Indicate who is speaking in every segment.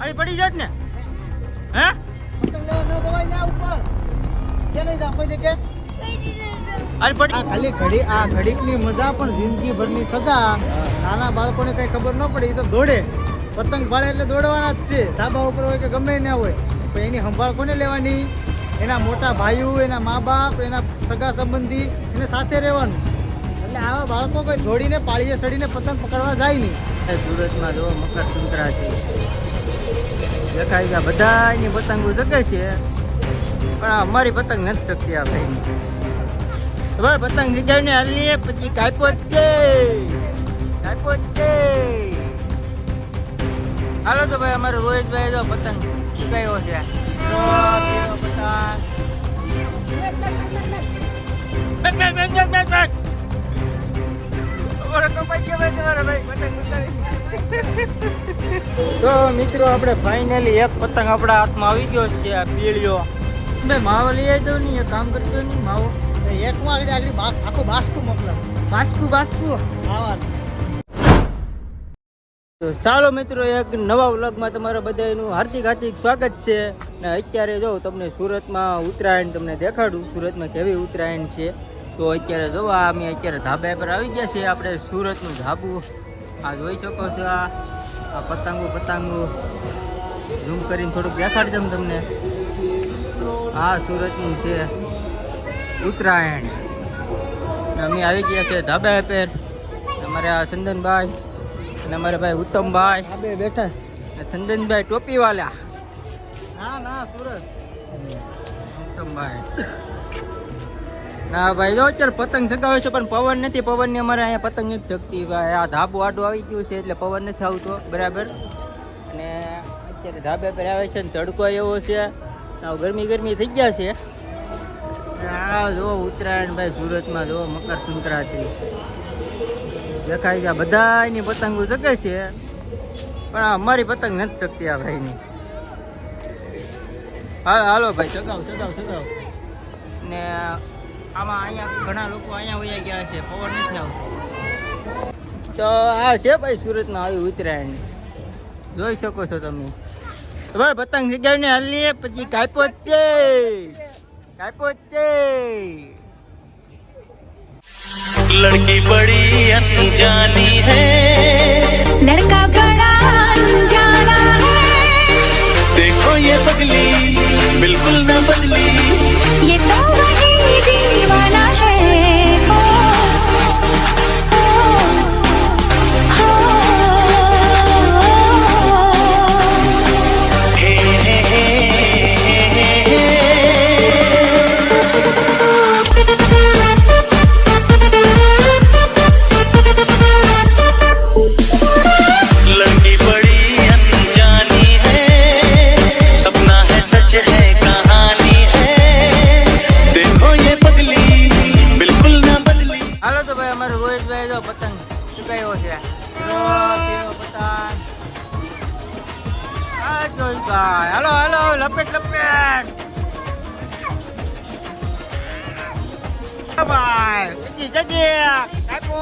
Speaker 1: અરે પડી જાત ને? હે?
Speaker 2: પતંગ લેવા ન જવાય ઉપર કે નહીં કોઈ દે કે
Speaker 1: અરે
Speaker 2: આ ખાલી ઘડી આ ઘડીકની મજા પણ જિંદગીભરની સજા. નાના બાળકોને કઈ ખબર ન પડે એ તો દોડે. પતંગ ભાળે એટલે દોડવાના જ છે. ધાબા ઉપર હોય કે ગમે ના હોય. પણ એની સંભાળ કોને લેવાની? એના મોટા ભાઈઓ એના મા બાપ એના સગા સંબંધી એને સાથે રહેવાનું. એટલે આવા બાળકો કોઈ દોડીને પાળીએ સડીને પતંગ પકડવા જાય નહીં.
Speaker 1: એ સુરતમાં જો મકર સંક્રાંતિ. દેખાય ગયા બધાની પતંગો જગે છે. પણ અમારી પતંગ નથી શકતી આ ભાઈ. હવે પતંગ જગાવીને હાલીએ, પછી કાપો જ છે. કાપો જ છે. હાલો તો ભાઈ, અમારો રોહિતભાઈ જો પતંગ ચગાવ્યો છે. પતંગ તો મિત્રો આપણે ફાઇનલી એક પતંગ આપણા હાથમાં આવી ગયો છે આ પીળિયો બે માવો લઈ આવી દો ને એ કામ કરજો નહીં ને માવો.
Speaker 2: આગળ આગળ બા- આખું બાસ્કું મોકલાવ.
Speaker 1: બાસકું બાસકું.
Speaker 2: આવા
Speaker 1: તો ચાલો મિત્રો એક નવા વ્લોગમાં તમારા બધાનું હાર્દિક હાર્દિક સ્વાગત છે. ને અત્યારે જો તમને સુરતમાં ઉત્તરાયણ તમને દેખાડું. સુરતમાં કેવી ઉત્તરાયણ છે? તો અત્યારે જો આ અમે અત્યારે ધાબા પર આવી ગયા છે આપણે સુરતનું ધાબુ આ જોઈ શકો છો આ. આ પતંગો પતંગો. ઝૂમ કરીને થોડુંક દેખાડી દઉં તમને. આ સુરતની છે ઉત્તરાયણ. અમે આવી ગયા છે ધાબા પેર અમારે આ ચંદનભાઈ અને અમારા ભાઈ ઉત્તમભાઈ.
Speaker 2: આ બે બેઠા
Speaker 1: ચંદનભાઈ ચંદનભાઈ ટોપીવાલા
Speaker 2: ના ના સુરત.
Speaker 1: ઉત્તમભાઈ. ના ભાઈ, જો અત્યારે પતંગ ચગાવે છે, પણ પવન નથી. પવનની અમારે અહીંયા પતંગ નથી ચગતી ભાઈ, આ ધાબુ આડું આવી ગયું છે, એટલે પવન નથી આવતો. બરાબર? અને અત્યારે ધાબે પર આવે છે ને તડકો એવો છે. ગરમી ગરમી થઈ ગયા છે. આ જો ઉત્તરાયણ ભાઈ, સુરતમાં જો મકર સંક્રાંતિ. દેખાય ગયા બધાની પતંગો ચગે છે. પણ અમારી પતંગ નથી ચગતી આ ભાઈની. હા, હાલો ભાઈ ચગાવ ને આમાં અહીંયા ઘણા લોકો અહીંયા વયા ગયા છે પવન નથી આવતો તો આ છે ભાઈ સુરતમાં આવી ઉત્તરાયણ જોઈ શકો છો તમે તો ભાઈ પતંગ જગાવીને હાલીએ પછી કાપ્યો જ છે કાપ્યો જ છે
Speaker 3: लड़की बड़ी अनजानी है
Speaker 1: ભાઈ હાલો હાલો લપેટ લપેટ હા ભાઈ જજી જજી કાપો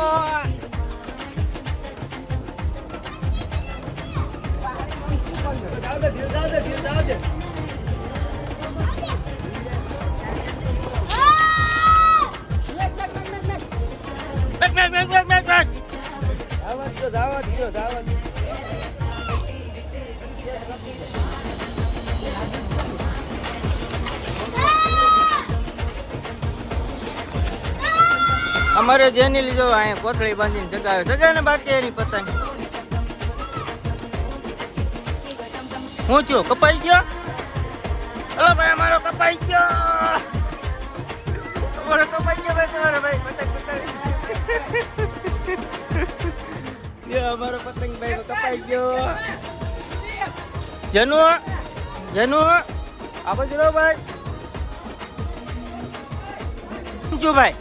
Speaker 1: back back back back back back
Speaker 2: દાવત જો દાવત જો દાવત
Speaker 1: અમારે જેની લીધો અહીંયા કોથળી બાંધીને જગાવે જગાવે ને બાકી એની પતંગ. હું છું કપાઈ ગયો? હલો ભાઈ, અમારો કપાઈ ગયો. અમારો કપાઈ ગયો ભાઈ, તમારો ભાઈ પતંગ કપાઈ અમારો પતંગ કપાઈ ગયો. જનુ જનુ, આ બાજુ ભાઈ. શું ભાઈ?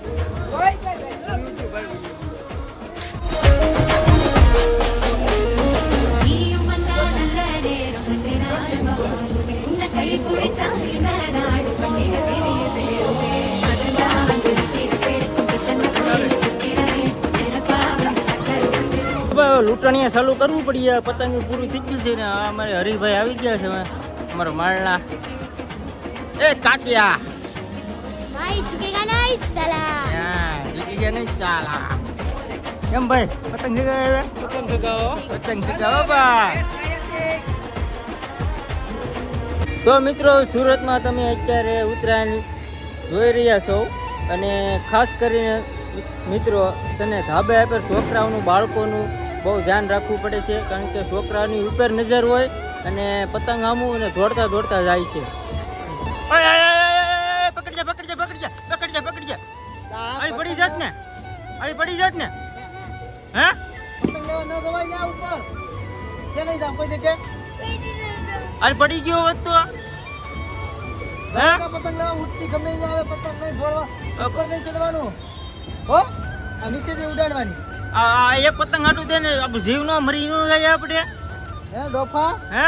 Speaker 1: લૂંટણીયા ચાલુ કરવું પડી પતંગ પૂરું થઈ ગયું છે ને અમારે હરીભાઈ આવી ગયા છે અમારા માળના એ કાચિયા એમ ભાઈ પતંગ જગાવો પતંગ જગાવો બા તો મિત્રો સુરતમાં તમે અત્યારે ઉત્તરાયણ જોઈ રહ્યા છો અને ખાસ કરીને મિત્રો તને ધાબે પર છોકરાઓનું બાળકોનું બહુ ધ્યાન રાખવું પડે છે કારણ કે છોકરાઓની ઉપર નજર હોય અને પતંગ આમું અને દોડતા દોડતા જાય છે. પકડી જા પકડી જા પકડી જા પકડી જા પકડી જા. અળી પડી જાત ને અળી પડી જાત ને. હે?
Speaker 2: પતંગ લેવા ન જવાય ને ઉપર. કે નહીં જામ કોઈ જગ્યાએ?
Speaker 1: અરે પડી ગયો હોત તો.
Speaker 2: પતંગ લેવા ઉઠતી ગમે નહીં આવે પતંગ નહીં દોડવા ઉપર નહીં ચડવાનું. હો? આ નીચેથી ઉડાડવાની.
Speaker 1: આ એક પતંગ હાટું દે ને જીવ નો મરી નો જાય આપણે.
Speaker 2: હે ડોફા?
Speaker 1: હે?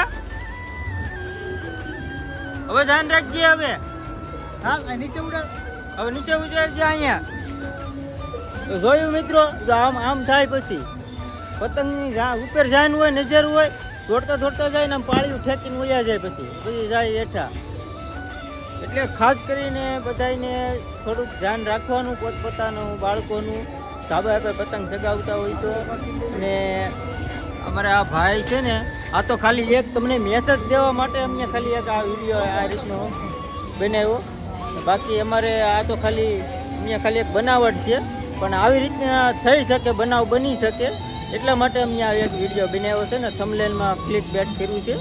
Speaker 1: હવે ધ્યાન રાખજે હવે.
Speaker 2: હા નીચે ઉડાડ.
Speaker 1: હવે નીચે ઉડાડજે અહીંયા. તો જોયું મિત્રો આમ આમ થાય પછી. પતંગની ઉપર જાન હોય નજર હોય દોડતા દોડતા જાય ને આમ પાળીયું ઠેકીને વયા જાય પછી. પછી જાય હેઠા. એટલે ખાસ કરીને બધાને થોડુંક ધ્યાન રાખવાનું પોતપોતાનું, બાળકોનું. ધાબા આપણે પતંગ ચગાવતા હોય તો. અને અમારા આ ભાઈ છે ને, આ તો ખાલી એક તમને મેસેજ દેવા માટે અમને ખાલી એક આ વીડિયો આ રીતનો બનાવ્યો. બાકી અમારે આ તો ખાલી, અમને ખાલી એક બનાવટ છે. પણ આવી રીતના થઈ શકે, બનાવ બની શકે. એટલા માટે અમને આ એક વીડિયો બનાવ્યો છે ને થમલેનમાં ક્લિક બેટ કર્યું છે.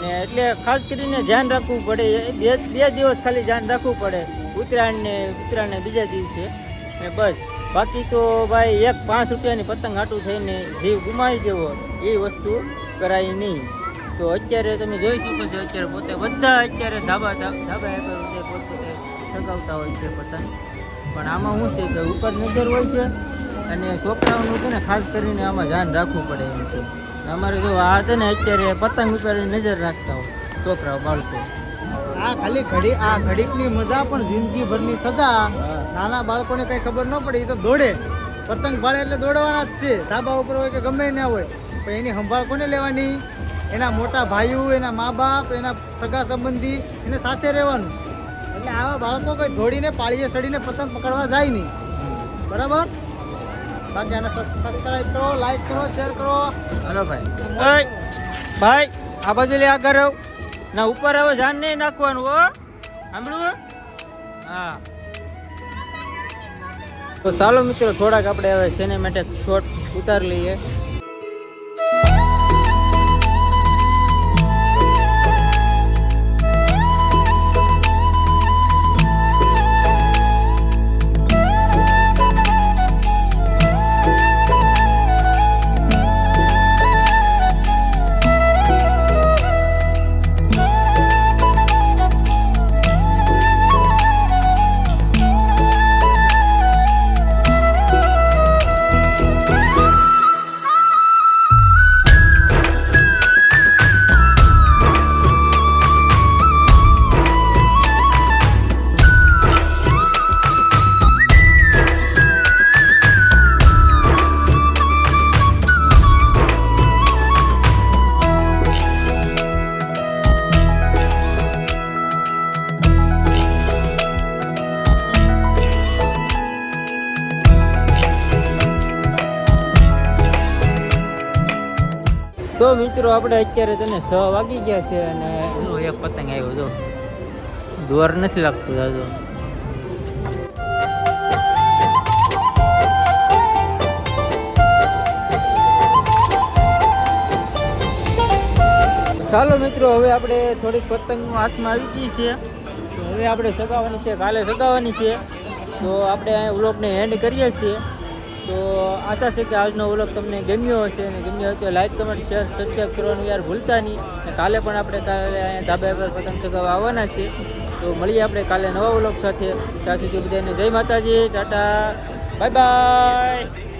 Speaker 1: ને એટલે ખાસ કરીને ધ્યાન રાખવું પડે બે બે દિવસ ખાલી ધ્યાન રાખવું પડે, ઉત્તરાયણને ઉત્તરાયણને બીજા દિવસે. ને બસ. બાકી તો ભાઈ, એક પાંચ રૂપિયાની પતંગ હાટું થઈને જીવ ગુમાવી દેવો, એ વસ્તુ કરાય નહીં. તો અત્યારે તમે જોઈ શકો છો, અત્યારે પોતે બધા અત્યારે ધાબા ધાબા પોતપોતે ચગાવતા હોય છે પતંગ. પણ આમાં શું છે કે ઉપર નજર હોય છે અને છોકરાઓનું છે ને ખાસ કરીને આમાં ધ્યાન રાખવું પડે એમ છે. અમારે જો આ છે ને અત્યારે પતંગ ઉપર નજર રાખતા હોય છોકરાઓ બાળકો.
Speaker 2: આ ખાલી ઘડી આ ઘડીકની મજા પણ જિંદગીભરની સજા. નાના બાળકોને કઈ ખબર ન પડે એ તો દોડે. પતંગ ભાળે એટલે દોડવાના જ છે. ધાબા ઉપર હોય કે ગમે ના હોય પણ એની સંભાળ કોને લેવાની? એના મોટા ભાઈઓ એના મા બાપ એના સગા સંબંધી એને સાથે રહેવાનું. એટલે આવા બાળકો કંઈ દોડીને પાળીએ સડીને પતંગ પકડવા જાય નહીં. બરાબર? બાકી આને
Speaker 1: હલો ભાઈ. ભાઈ, આ બાજુ લે આગળ આવ. ના, ઉપર હવે ધ્યાન નહીં નાખવાનું, હો. સાંભળ્યું, હા? તો ચાલો મિત્રો, થોડાક આપણે હવે સિનેમેટિક શોટ ઉતારી લઈએ. તો મિત્રો આપણે અત્યારે તને છ વાગી ગયા છે અને એનો એક પતંગ આવ્યો હતો દોર નથી લાગતું દાદો. ચાલો મિત્રો, હવે આપણે થોડીક પતંગ હાથમાં આવી ગઈ છે. હવે આપણે સગાવવાની છે, કાલે સગાવવાની છે. તો આપણે આ વ્લોગને એન્ડ કરીએ છીએ. તો આશા છે કે આજનો વ્લોગ તમને ગમ્યો હશે અને ગમ્યો હોય તો લાઈક કમેન્ટ શેર સબસ્ક્રાઈબ કરવાનું યાર ભૂલતા નહીં. અને કાલે પણ આપણે કાલે ધાબા પર પતંગ ચગાવવા આવવાના છે. તો મળીએ આપણે કાલે નવા વ્લોગ સાથે. ત્યાં સુધી બધાને જય માતાજી, ટાટા, બાય બાય.